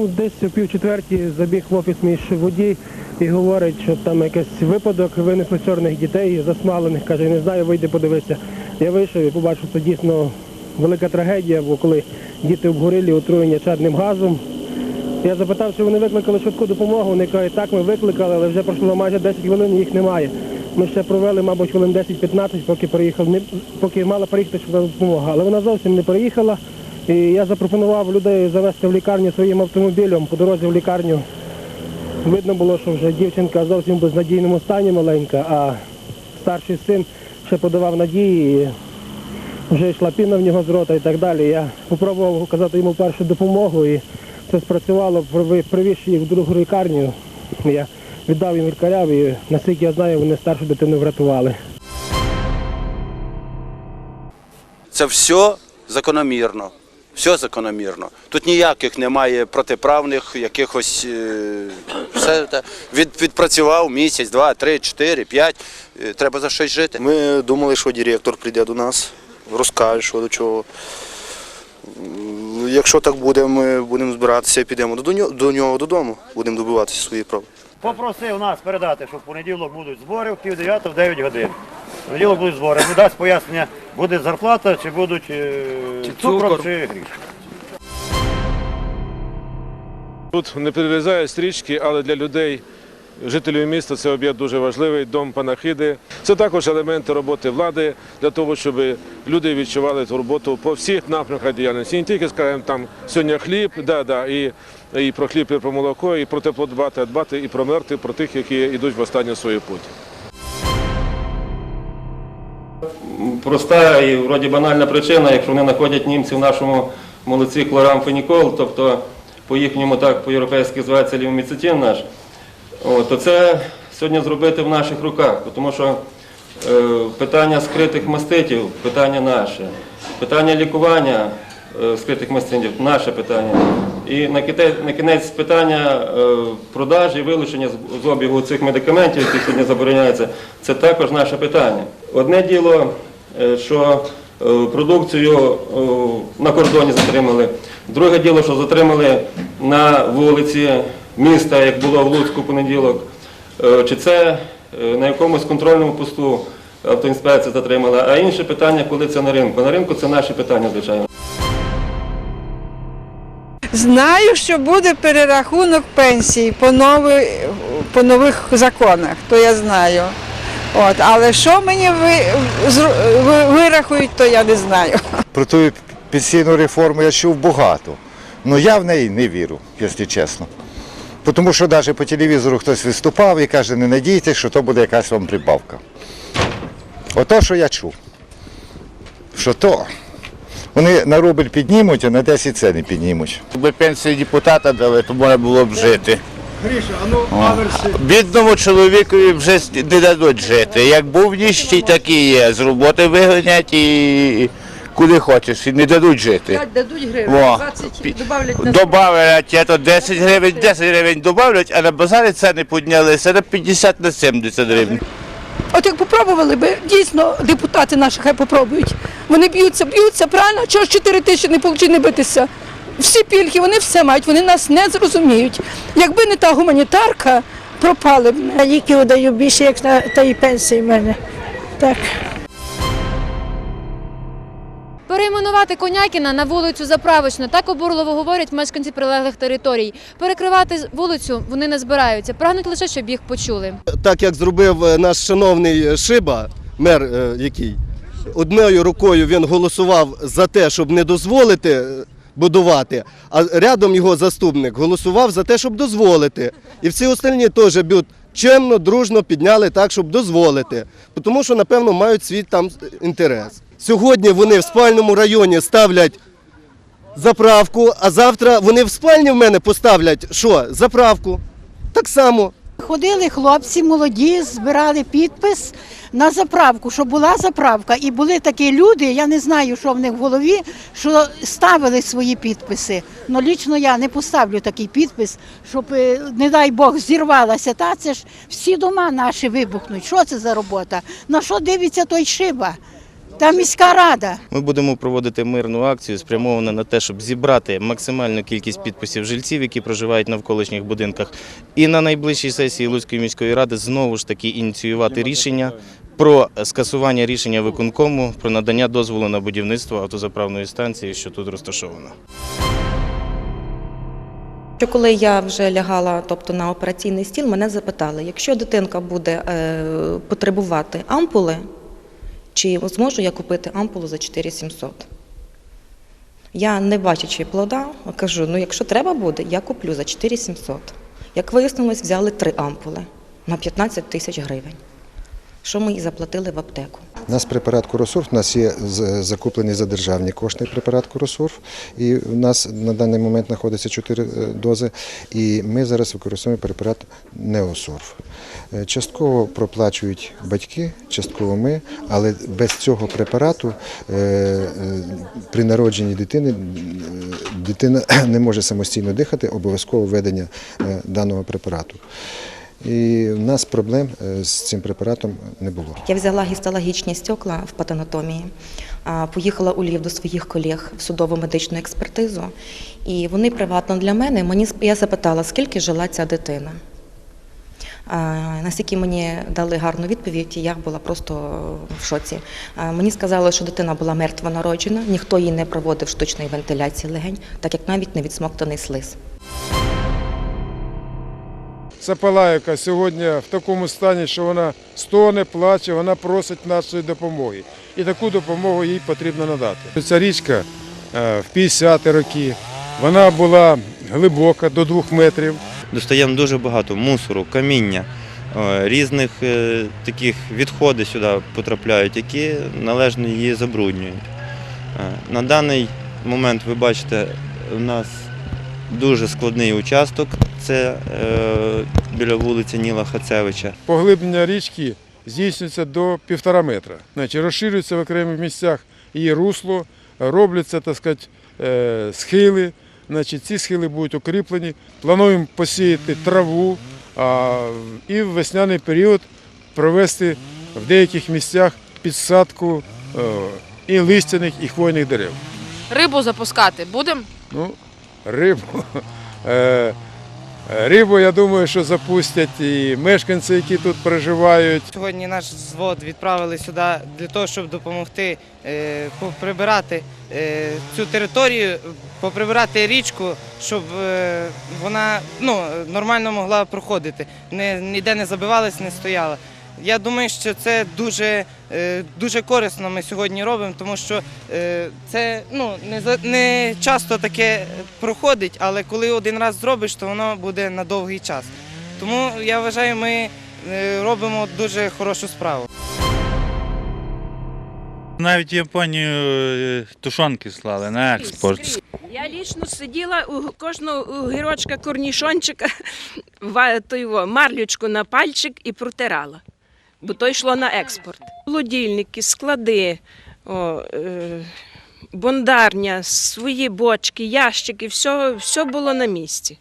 Ну, Десь о пів четвертій забіг в офіс мій водій і говорить, що там якийсь випадок, винесли чорних дітей, засмалених, каже, не знаю, вийди подивися. Я вийшов і побачив, що це дійсно велика трагедія, бо коли діти обгорілі, отруєння чадним газом. Я запитав, чи вони викликали швидку допомогу. Вони кажуть, так, ми викликали, але вже пройшло майже 10 хвилин, їх немає. Ми ще провели, мабуть, хвилин 10-15, поки поки мала приїхати швидка допомога. Але вона зовсім не приїхала. І я запропонував людей завести в лікарню своїм автомобілем. По дорозі в лікарню видно було, що вже дівчинка зовсім в безнадійному стані маленька, а старший син ще подавав надії. І вже йшла піна в нього з рота і так далі. Я спробував оказати йому першу допомогу і це спрацювало, привізши їх в другу лікарню. Я віддав їм лікарям і наскільки я знаю, вони старшу дитину врятували. Це все закономірно. Все закономірно. Тут ніяких немає протиправних якихось. е, Все. Від, відпрацював місяць, два, три, чотири, п'ять. Е, Треба за щось жити. Ми думали, що директор прийде до нас, розкаже, що до чого. Якщо так буде, ми будемо збиратися і підемо до нього, до нього додому, будемо добиватися своєї правди. Попросив нас передати, що в понеділок будуть збори в пів дев'ятого в 9 годин. В понеділок будуть збори. Не дасть пояснення, буде зарплата, чи будуть е, цукор, чи гріш. Тут не перерізає стрічки, але для людей, жителів міста, це об'єкт дуже важливий. Дом панахиди. Це також елементи роботи влади для того, щоб люди відчували цю роботу по всіх напрямках діяльності. Не тільки скажімо, там сьогодні хліб, да, да, і, і про хліб, і про молоко, і про тепло дбати, а дбати і про мертві, про тих, які йдуть в останню свою путь. Проста і вроді банальна причина, якщо вони знаходять німці в нашому молоці хлорамфенікол, тобто по їхньому так по-європейськи зветься лівоміцетин наш, то це сьогодні зробити в наших руках, тому що е, питання скритих маститів питання наше, питання лікування е, скритих маститів наше питання. І на ките- на кінець питання е, продажі, вилучення з- обігу цих медикаментів, які сьогодні забороняються, це також наше питання. Одне діло, що е, продукцію е, на кордоні затримали. Друге діло, що затримали на вулиці міста, як було в Луцьку понеділок. Е, Чи це е, на якомусь контрольному посту автоінспекція затримала, а інше питання, коли це на ринку. На ринку це наші питання, звичайно. Знаю, що буде перерахунок пенсій по, нови, по нових законах, то я знаю. От, але що мені ви, ви- вирахують, то я не знаю. Про ту пенсійну реформу я чув багато. але я в неї не вірю, якщо чесно. Тому що навіть по телевізору хтось виступав і каже, не надійтесь, що то буде якась вам прибавка. Ото, що я чув. Що то. Вони на рубль піднімуть, а на 10 це не піднімуть. Якби пенсію депутата дали, то можна було б жити. О. Бідному чоловікові вже не дадуть жити. Як був ніщий, так і є. З роботи вигонять і куди хочеш, і не дадуть жити. Дадуть Во. 20 добавлять на Добавлять, а то 10 гривень, 10 гривень добавлять, а на базарі ціни піднялися на 50 на 70 гривень. От як попробували би, дійсно, депутати наші хай попробують. Вони б'ються, б'ються, правильно? Чого ж 4 тисячі не отримати не битися? Всі пільги, вони все мають, вони нас не зрозуміють. Якби не та гуманітарка, пропали б. Я ліки даю більше, як на тої пенсії в мене. Так. Перейменувати Конякіна на вулицю Заправочну так обурливо говорять мешканці прилеглих територій. Перекривати вулицю вони не збираються. Прагнуть лише, щоб їх почули. так як зробив е, наш шановний Шиба, мер е, який, одною рукою він голосував за те, щоб не дозволити е, будувати, а рядом його заступник голосував за те, щоб дозволити. І всі остальні теж б'ють чемно, дружно підняли так, щоб дозволити. Тому що, напевно, мають свій там інтерес. Сьогодні вони в спальному районі ставлять заправку, а завтра вони в спальні в мене поставлять що? Заправку. Так само. Ходили хлопці молоді, збирали підпис на заправку, щоб була заправка. І були такі люди, я не знаю, що в них в голові, що ставили свої підписи. Ну, лічно я не поставлю такий підпис, щоб, е, не дай Бог, зірвалася. Та це ж всі дома наші вибухнуть. Що це за робота? На що дивиться той шиба? Та міська рада. Ми будемо проводити мирну акцію, спрямовану на те, щоб зібрати максимальну кількість підписів жильців, які проживають в навколишніх будинках, і на найближчій сесії Луцької міської ради знову ж таки ініціювати рішення про скасування рішення виконкому про надання дозволу на будівництво автозаправної станції, що тут розташована. Що коли я вже лягала, тобто на операційний стіл, мене запитали, якщо дитинка буде е, потребувати ампули, чи зможу я купити ампулу за 4700? Я не бачачи плода, кажу, ну якщо треба буде, я куплю за 4700. Як вияснилось, взяли три ампули на 15 тисяч гривень. Що ми і заплатили в аптеку. У нас препарат Куросурф, у нас є з- закуплений за державні кошти препарат Куросурф, і в нас на даний момент знаходиться 4 дози. І ми зараз використовуємо препарат Неосурф. Е, Частково проплачують батьки, частково ми, але без цього препарату е, е, при народженні дитини е, дитина не може самостійно дихати, обов'язково введення е, даного препарату. І в нас проблем е, з цим препаратом не було. Я взяла гістологічні стекла в патанатомії, поїхала у Львів до своїх колег в судово медичну експертизу, і вони приватно для мене. Мені я запитала, скільки жила ця дитина. Наскільки мені дали гарну відповідь, я була просто в шоці. Мені сказали, що дитина була мертво народжена, ніхто їй не проводив штучної вентиляції легень, так як навіть не відсмоктаний слиз. Це Палаївка сьогодні в такому стані, що вона стоне, плаче, вона просить нашої допомоги. І таку допомогу їй потрібно надати. Ця річка е, в 50-ті роки, вона була глибока до двох метрів. Достаємо дуже багато мусору, каміння, е, різних е, таких відходи сюди потрапляють, які належно її забруднюють. На даний момент ви бачите, у нас дуже складний участок. Це е, біля вулиці Ніла Хацевича. Поглиблення річки здійснюється до півтора метра. Значить, розширюється в окремих місцях її русло, робляться, так сказати, е, схили. Значить, ці схили будуть укріплені. Плануємо посіяти траву а, і в весняний період провести в деяких місцях підсадку е, і листяних, і хвойних дерев. Рибу запускати будемо? Ну, рибу. Е, Рибу, я думаю, що запустять і мешканці, які тут проживають. Сьогодні наш звод відправили сюди для того, щоб допомогти прибирати поприбирати е, цю територію, поприбирати річку, щоб е, вона ну, нормально могла проходити, ніде не забивалась, не стояла. Я думаю, що це дуже, е, дуже корисно ми сьогодні робимо, тому що е, це ну, не, не часто таке проходить, але коли один раз зробиш, то воно буде на довгий час. Тому я вважаю, ми е, робимо дуже хорошу справу. Навіть Японію тушонки слали на експорт. Я лічно сиділа у кожного огірочка, корнішончика, той марлючку на пальчик і протирала, бо то йшло на експорт. Холодильники, склади, о, е, бондарня, свої бочки, ящики, все, все було на місці.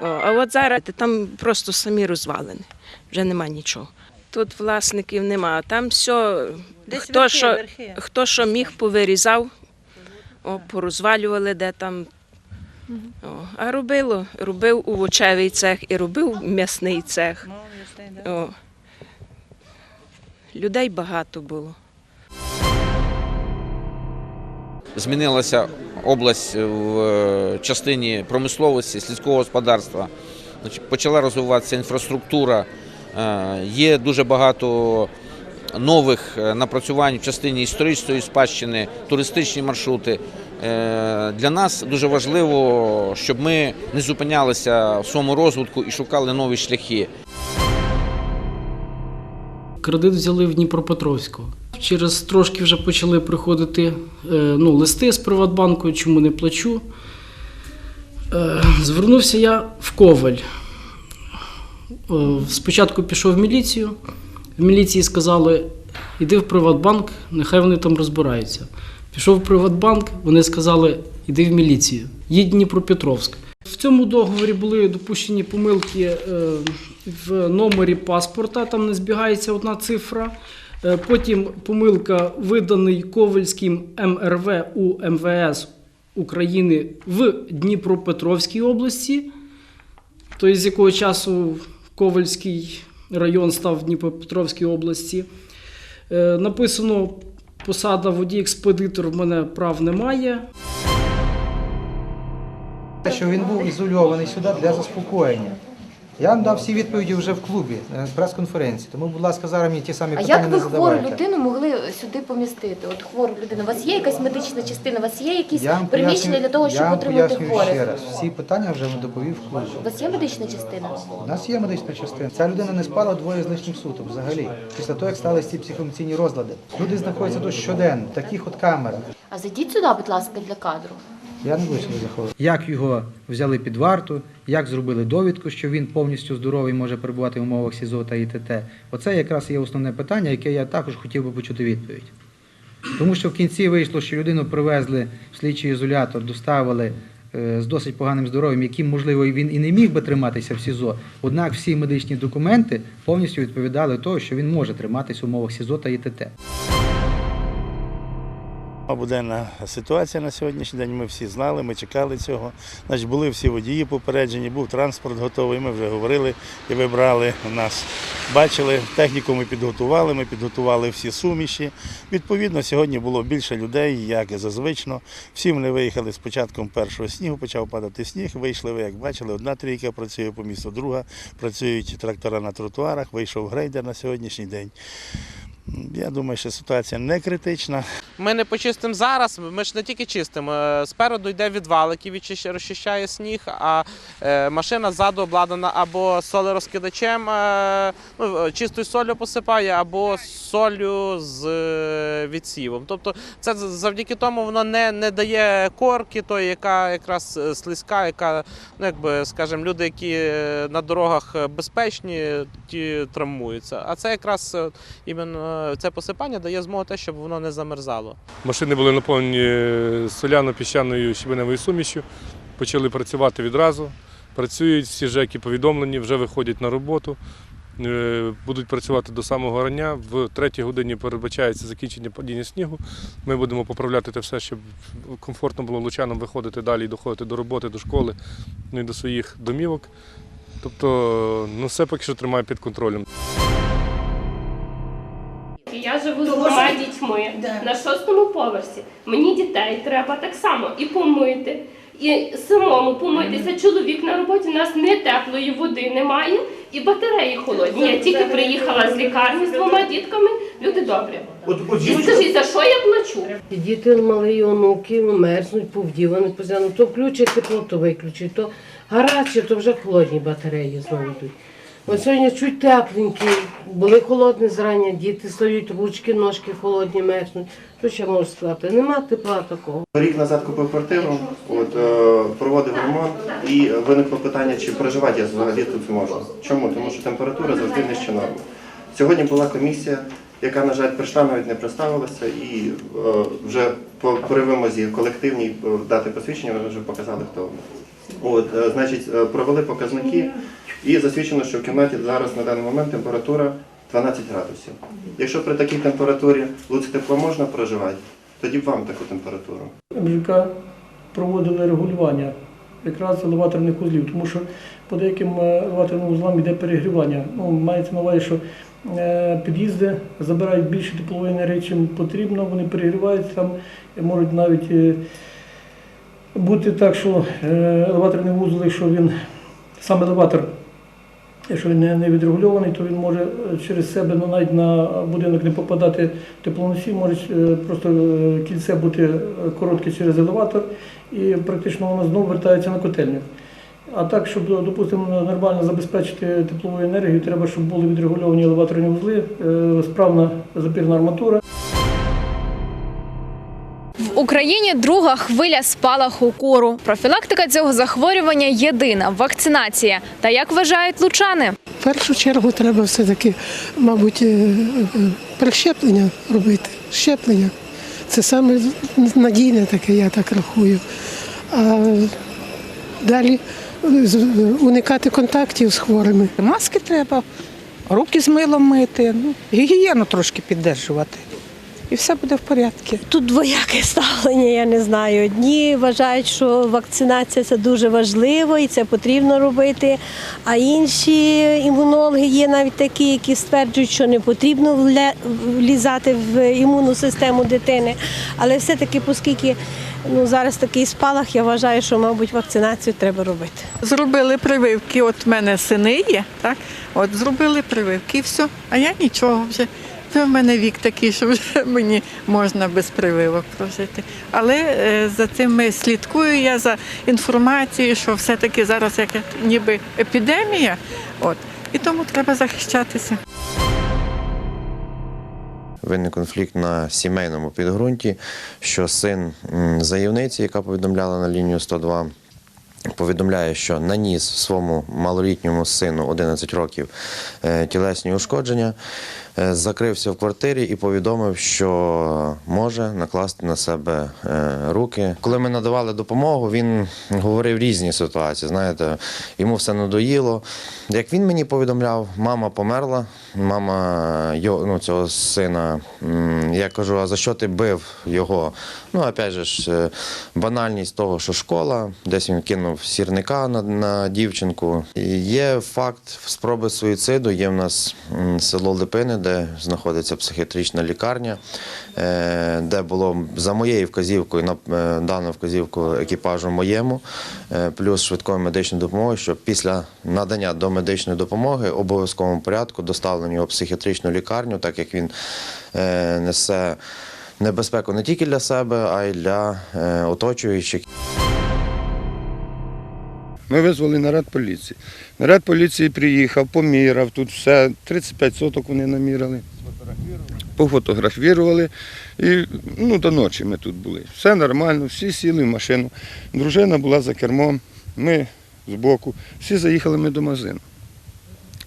О, а от зараз там просто самі розвалені, вже нема нічого. Тут власників нема, там все, хто, верхи, що, верхи. хто що міг, повирізав, о, порозвалювали де там. О, а робило, робив овочевий цех і робив м'ясний цех. О. Людей багато було. Змінилася область в е, частині промисловості, сільського господарства. Почала розвиватися інфраструктура. Е, Є дуже багато нових е, напрацювань в частині історичної спадщини, туристичні маршрути. Е, Для нас дуже важливо, щоб ми не зупинялися в своєму розвитку і шукали нові шляхи. Кредит взяли в Дніпропетровську. Через трошки вже почали приходити е, ну, листи з Приватбанку, чому не плачу. Е, Звернувся я в Коваль. Е, Спочатку пішов в міліцію. В міліції сказали, іди в Приватбанк, нехай вони там розбираються. Пішов в Приватбанк, вони сказали, іди в міліцію, їдь Дніпропетровськ. В цьому договорі були допущені помилки е, в номері паспорта, там не збігається одна цифра. Е, Потім помилка виданий Ковальським МРВ у МВС України в Дніпропетровській області, тобто з якого часу Ковальський район став в Дніпропетровській області. Е, Написано посада водій-експедитор, в мене прав немає. Що він був ізольований сюди для заспокоєння. Я вам дав всі відповіді вже в клубі, на прес-конференції. Тому, будь ласка, зараз мені ті самі А питання як не ви хвору людину могли сюди помістити? От хвору людину. У вас є якась медична частина, у вас є якісь Я приміщення для того, щоб я вам отримати пояснюю хворих? ще раз. Всі питання вже доповів в клубі. У вас є медична частина? У нас є медична частина. Ця людина не спала двоє з лишнім суток взагалі. Після того, як сталися ці психоемоційні розлади. Люди знаходяться тут щоденно, в таких от камерах. А зайдіть сюди, будь ласка, для кадру. Я не буду сюди заходити. Як його взяли під варту, як зробили довідку, що він повністю здоровий, може перебувати в умовах СІЗО та ІТТ. Оце якраз є основне питання, яке я також хотів би почути відповідь. Тому що в кінці вийшло, що людину привезли в слідчий ізолятор, доставили е, з досить поганим здоров'ям, яким, можливо, він і не міг би триматися в СІЗО. Однак всі медичні документи повністю відповідали того, що він може триматися в умовах СІЗО та ІТТ. Буденна ситуація на сьогоднішній день. Ми всі знали, ми чекали цього. Значить, були всі водії попереджені, був транспорт готовий. Ми вже говорили і вибрали нас. Бачили, техніку ми підготували, ми підготували всі суміші. Відповідно, сьогодні було більше людей, як і зазвично. Всі вони виїхали з початком першого снігу, почав падати сніг. Вийшли, ви як бачили, одна трійка працює по місту, друга працюють трактора на тротуарах, вийшов грейдер на сьогоднішній день. Я думаю, що ситуація не критична. Ми не почистимо зараз, ми ж не тільки чистимо. Е, Спереду йде відвал, який розчищає сніг, а е, машина ззаду обладнана або солерозкидачем, е, ну, чистою солью посипає, або солью з відсівом. Тобто це завдяки тому воно не, не дає корки, тої, яка якраз слизька, яка, ну якби, скажімо, люди, які на дорогах безпечні, ті травмуються. А це якраз іменно це посипання дає змогу те, щоб воно не замерзало. Машини були наповнені соляно-піщаною щебеневою сумішю, почали працювати відразу. Працюють, всі ЖЕКи повідомлені, вже виходять на роботу. Е, Будуть працювати до самого рання. В третій годині передбачається закінчення падіння снігу. Ми будемо поправляти те все, щоб комфортно було лучанам виходити далі і доходити до роботи, до школи, ну і до своїх домівок. Тобто, ну все поки що тримає під контролем. Я живу з двома дітьми на шостому поверсі. Мені дітей треба так само і помити, і самому помитися. Чоловік на роботі у нас не теплої води немає, і батареї холодні. Я тільки приїхала з лікарні з двома дітками. Люди добрі. І скажіть, за що я плачу? Діти малі, онуки мерзнуть, повдівані постійно. То включить тепло, то виключить, то гаряче, то вже холодні батареї знову йдуть. От сьогодні чуть тепленькі, були холодні зрання, діти стають, ручки, ножки холодні, мерзнуть. Що ще можу сказати? Нема тепла такого. Рік назад купив квартиру, от, е, проводив ремонт і виникло питання, чи проживати я взагалі тут можна. Чому? Тому що температура завжди нижче норми. Сьогодні була комісія, яка, на жаль, прийшла, навіть не представилася, і е, вже при вимозі колективній е, дати посвідчення, вони вже показали, хто вони. От, значить, провели показники і засвідчено, що в кімнаті зараз на даний момент температура 12 градусів. Якщо при такій температурі Луцьк тепло можна проживати, тоді б вам таку температуру. МЖК проводили регулювання якраз елеваторних вузлів, тому що по деяким елеваторним вузлам йде перегрівання. Ну, мається на увазі, що е, під'їзди забирають більше теплової енергії, чим потрібно, вони перегріваються, там можуть навіть е, бути так, що елеваторний вузол, якщо він сам елеватор, якщо він не, відрегульований, то він може е, через себе ну, навіть на будинок не попадати теплоносій, може е, просто е, кільце бути коротке через елеватор і практично воно знову вертається на котельню. А так, щоб, допустимо, нормально забезпечити теплову енергію, треба, щоб були відрегульовані елеваторні вузли, справна запірна арматура. В Україні друга хвиля спалаху кору. Профілактика цього захворювання єдина вакцинація. Та як вважають лучани? В першу чергу треба все-таки, мабуть, е, е, прищеплення робити. Щеплення. Це саме надійне таке, я так рахую. А далі е, уникати контактів з хворими. Маски треба руки з милом мити, ну, гігієну трошки піддержувати. І все буде в порядку. Тут двояке ставлення, я не знаю. Одні вважають, що вакцинація це дуже важливо і це потрібно робити. А інші імунологи є навіть такі, які стверджують, що не потрібно влізати в імунну систему дитини. Але все-таки, оскільки ну, зараз такий спалах, я вважаю, що, мабуть, вакцинацію треба робити. Зробили прививки. От в мене сини є, так? От зробили прививки і все. А я нічого вже. Це в мене вік такий, що вже мені можна без прививок прожити. Але е, за цим слідкую я за інформацією, що все-таки зараз як ніби епідемія, от, і тому треба захищатися. Виник конфлікт на сімейному підґрунті, що син заявниці, яка повідомляла на лінію 102, повідомляє, що наніс своєму малолітньому сину 11 років е, тілесні ушкодження, закрився в квартирі і повідомив, що може накласти на себе е, руки. Коли ми надавали допомогу, він говорив різні ситуації. Знаєте, йому все надоїло. Як він мені повідомляв, мама померла, мама його, ну, цього сина. Я кажу, а за що ти бив його? Ну, опять же ж, е, банальність того, що школа, десь він кинув сірника на, на дівчинку. Є факт спроби суїциду. Є в нас село Липини, де знаходиться психіатрична лікарня, е, де було за моєю вказівкою, на е, дану вказівку екіпажу моєму, е, плюс швидкої медичної допомоги, що після надання до медичної допомоги обов'язковому порядку доставлені його в психіатричну лікарню, так як він несе небезпеку не тільки для себе, а й для оточуючих. Ми визвали наряд поліції. Наряд поліції приїхав, поміряв, тут все, 35 соток вони наміряли. Пофотографували. І ну, до ночі ми тут були. Все нормально, всі сіли в машину. Дружина була за кермом, ми збоку. Всі заїхали ми до магазину.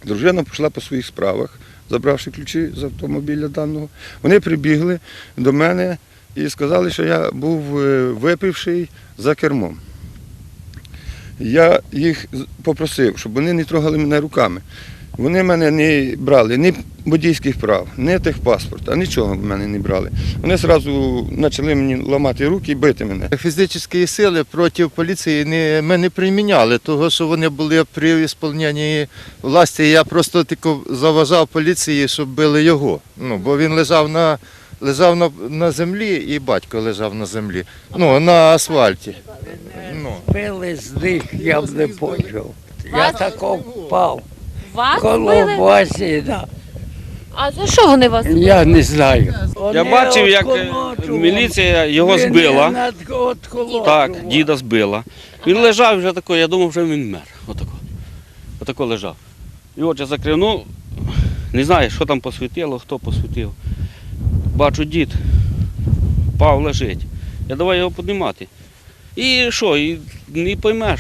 Дружина пішла по своїх справах, забравши ключі з автомобіля даного. Вони прибігли до мене і сказали, що я був е, випивший за кермом. Я їх попросив, щоб вони не трогали мене руками. Вони мене не брали ні водійських прав, ні техпаспорта, нічого в мене не брали. Вони одразу почали мені ламати руки і бити мене. Фізичної сили проти поліції не, ми не приміняли, тому що вони були при виконанні власті. Я просто тільки заважав поліції, щоб били його. Ну, бо він лежав на, лежав на, на землі і батько лежав на землі. Ну, на асфальті. Ну. Били з них, я б не почув. Я тако впав. Вас Коло били? басіна. А за що вони вас? били? Я не знаю. Я бачив, як е, міліція його збила. Так, діда збила. Він лежав вже тако, я думав, що він мер. Отако. Отако лежав. І очі закрив. Ну, не знаю, що там посвітило, хто посвітив. Бачу, дід пав лежить. Я давай його піднімати. І що, і не поймеш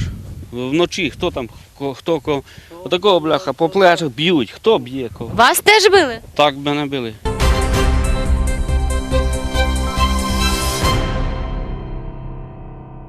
вночі, хто там, хто кого. Отакого бляха, по плечах б'ють, хто б'є кого. Вас теж били? Так мене били.